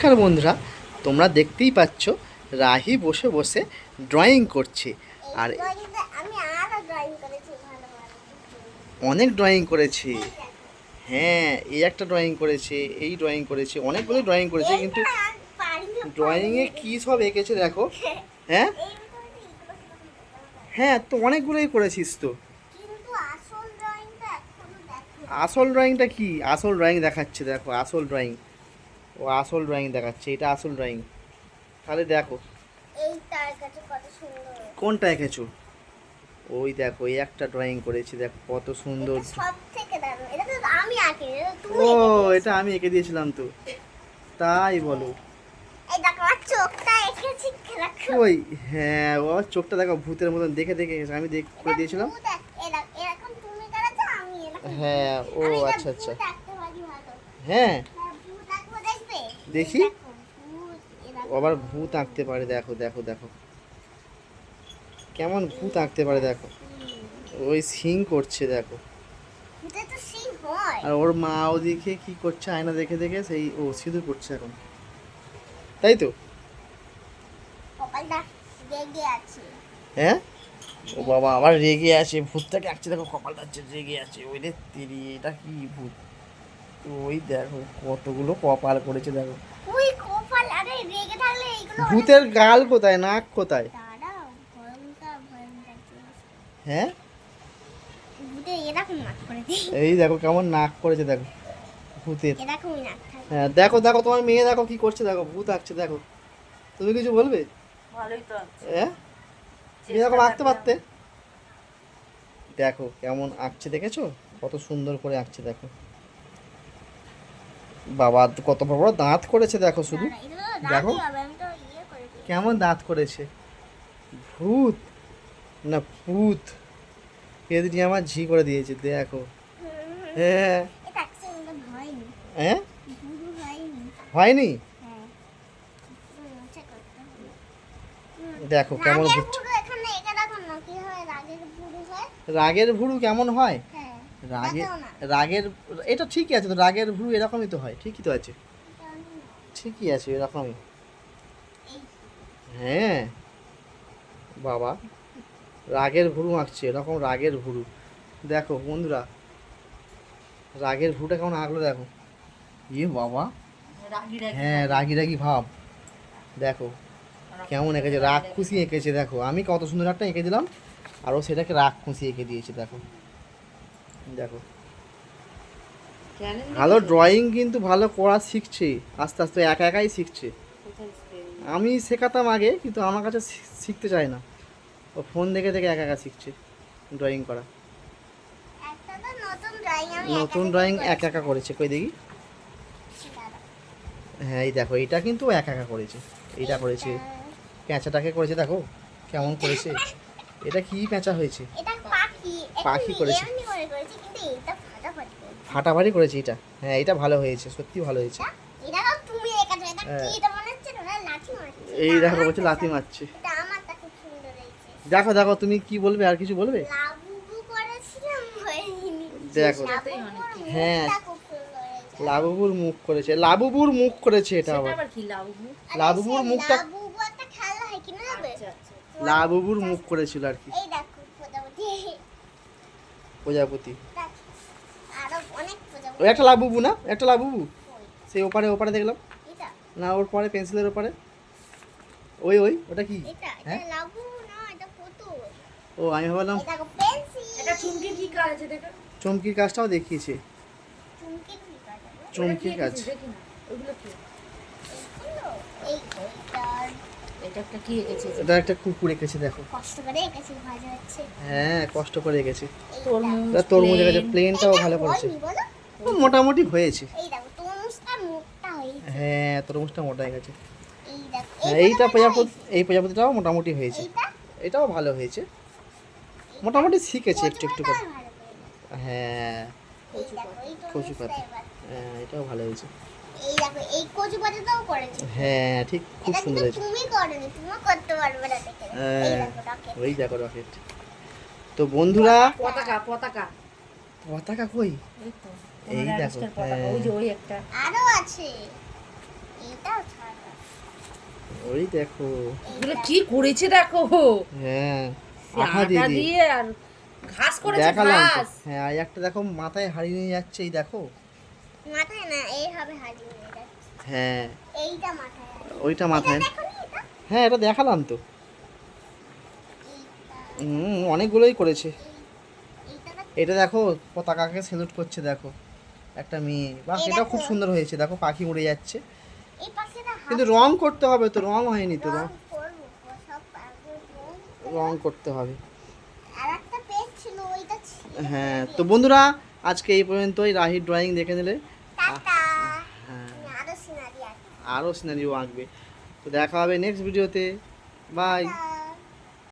নমস্কার বন্ধুরা, তোমরা দেখতেই পাচ্ছ রাহি বসে বসে ড্রয়িং করছে। আর অনেক ড্রয়িং করেছে। হ্যাঁ এই একটা ড্রয়িং করেছে, এই ড্রয়িং করেছে, অনেকগুলো ড্রয়িং করেছে, কিন্তু ড্রয়িংয়ে কী সব এঁকেছে দেখো। হ্যাঁ। হ্যাঁ তো অনেকগুলোই করেছিস তো। আসল ড্রয়িংটা কি? আসল ড্রয়িং দেখাচ্ছে, দেখো, আসল ড্রয়িং ও আসল ড্রয়িং দেখাচ্ছে এটা আসল ড্রয়িং তাহলে দেখো। কোনটা এঁকেছো? ওই দেখো এই একটা ড্রয়িং করেছি দেখো কত সুন্দর। ও এটা আমি এঁকে দিয়েছিলাম তো। তাই বলো। ওই হ্যাঁ ও চোখটা দেখো ভূতের মতন দেখে দেখে আমি দেখ করে দিয়েছিলাম। হ্যাঁ ও আচ্ছা আচ্ছা। হ্যাঁ হ্যাঁ, ভূত আঁকবো দেখবে দেখি। দেখো। ও আবার ভূত আঁকতে পারে দেখো দেখো দেখো। কেমন ভূত আঁকতে পারে দেখো। ওই সিং করছে দেখো। আর ওর মা ওদিকে কি করছে আয়না দেখে দেখে সেই ও সিঁদুর করছে এখন। তাই তো? হ্যাঁ? ও বাবা আবার রেগে আছে ভূতটাকে আঁকছে দেখো কপালটা রেগে আছে। ওই রে তেরি এটা কি ভূত? ওই দেখো কতগুলো কপাল করেছে দেখো। ওই কপাল আরে রেগে থাকলে এইগুলো ভূতের গাল কোথায় নাক কোথায়। হ্যাঁ? ভূতে এরকম নাক করে দিই। এই দেখো কেমন নাক করেছে দেখো। ভূতের। এরকমই নাক থাকে। হ্যাঁ দেখো দেখো তোমার মেয়ে দেখো কি করছে দেখো ভূত আঁকছে দেখো। তুমি কিছু বলবে? ভালোই তো হ্যাঁ? তুমি এরকম আঁকতে পারতে? দেখো কেমন আঁকছে দেখেছ? কত সুন্দর করে আঁকছে দেখো। বাবা কত বড় বড় দাঁত করেছে দেখো শুধু দেখো। ইয়ে। কেমন দাঁত করেছে ভূত না ভূত পেদিনি আমার ঝি করে দিয়েছে দেখো হ্যাঁ। হ্যাঁ হয়নি। হ্যাঁ। হবে। দেখো কেমন? রাগের ভুরু কেমন হয় হ্যাঁ। রাগের এটা ঠিকই আছে তো রাগের ভুরু এরকমই তো হয় ঠিকই তো আছে। ঠিকই আছে এরকমই। হ্যাঁ। বাবা রাগের ভুরু আঁকছে এরকম রাগের ভুরু। দেখো বন্ধুরা রাগের ভুরুটা কেমন আঁকলো দেখো। ইয়ে বাবা। রাগি রাগি হ্যাঁ রাগি রাগি ভাব। দেখো কেমন এঁকেছে রাগ খুশি এঁকেছে দেখো। আমি কত সুন্দর একটা এঁকে দিলাম আর ও সেটাকে রাগ খুশি এঁকে দিয়েছে দেখো। দেখো। ভালো ড্রয়িং কিন্তু ভালো করা শিখছে আস্তে আস্তে একা একাই শিখছে। আমি শেখাতাম আগে কিন্তু আমার কাছে শিখতে চায় না। ও ফোন দেখে দেখে একা একা শিখছে ড্রয়িং করা। নতুন ড্রয়িং আমি নতুন একা একা একা করেছে কই দেখি? হ্যাঁ এই দেখো এটা কিন্তু একা একা করেছে। এইটা করেছে। প্যাঁচাটাকে করেছে দেখো কেমন করেছে। এটা কি প্যাঁচা হয়েছে? পাখি পাখি করেছে। এমনি করে করেছি কিন্তু এটা ফাটাফাটি করেছি এটা। হ্যাঁ এটা ভালো হয়েছে সত্যি ভালো হয়েছে। এই দেখো বলছে লাথি মারছে। দেখো দেখো তুমি কি বলবে আর কিছু বলবে? দেখো। হ্যাঁ। লাবুবুর মুখ করেছে। লাবুবুর মুখ করেছে এটা আবার। কি লাবু আরে লাবুবুর মুখটা- হয় আচ্ছা আচ্ছা লাবুবুর মুখ করেছিল আর কি। প্রজাপতি। প্রজাপতি একটা লাবুবু না? একটা লাবুবু? সেই ওপারে ওপারে দেখলাম। না ওর পরে পেন্সিলের ওপারে। ওই ওই ওটা কি? হ্যাঁ? এটা লাবু না এটা পুতুল। ও আমি ভাবলাম চুমকির কি কাজ আছে দেখো? চমকির কাজটাও দেখিয়েছে। চুমকির কি কাজ হবে? চমকির কাজ। দেখি না। ওগুলো কি? এগুলো? এই এইটার এটা একটা কি এঁকেছে? এটা একটা কুকুর এঁকেছে দেখো। কষ্ট করে এঁকেছি হ্যাঁ কষ্ট করে এঁকেছে। তরমুজ এঁকেছে প্লেনটাও ভালো করেছে? ও, মোটামুটি হয়েছে। হ্যাঁ তরমুজটা মোটা হয়ে গেছে। এই দেখো হ্যাঁ, এই এইটা প্রজাপতি এই প্রজাপতিটাও মোটামুটি হয়েছে। এটাও ভালো হয়েছে। মোটামুটি শিখেছে একটু একটু করে। হ্যাঁ এই দেখো কচু পাতা। হ্যাঁ এটাও ভালো হয়েছে। এই দেখো এই কচু পাতাটাও করেছে। হ্যাঁ ঠিক খুব সুন্দর হয়েছে। তুমি করনি তুমিও করতে পারবে না দেখে। এই হ্যাঁ ওই দেখো রকেট তো বন্ধুরা পতাকা পতাকা। পতাকা কই? এই এই দেখো, হ্যাঁ। ওই যে ওই একটা। আরও আছে। ওই দেখো। এগুলো কি করেছে দেখো? হ্যাঁ আঠা দিয়ে আর ঘাস করেছে দেখালাম ঘাস। হ্যাঁ আর একটা দেখো মাথায় হারিয়ে নিয়ে যাচ্ছে এই দেখো। মাথায় না এইভাবে হারিয়ে নিয়ে যাচ্ছে। হ্যাঁ। এইটা মাথায় ওইটা মাথায়। দেখো নি এটা? হ্যাঁ এটা দেখালাম তো। হুম অনেকগুলোই করেছে। এটা দেখো পতাকাকে সেলুট করছে দেখো। একটা মেয়ে বাহ এই এটা খুব সুন্দর হয়েছে দেখো পাখি উড়ে যাচ্ছে। কিন্তু রং করতে হবে তো রং হয়নি তো রং। রং করতে হবে। হ্যাঁ তো বন্ধুরা আজকে এই পর্যন্তই। রাহির ড্রয়িং দেখে নিলে। হ্যাঁ। আরও আরও সিনারিও আঁকবে। তো দেখা হবে নেক্সট ভিডিওতে বাই।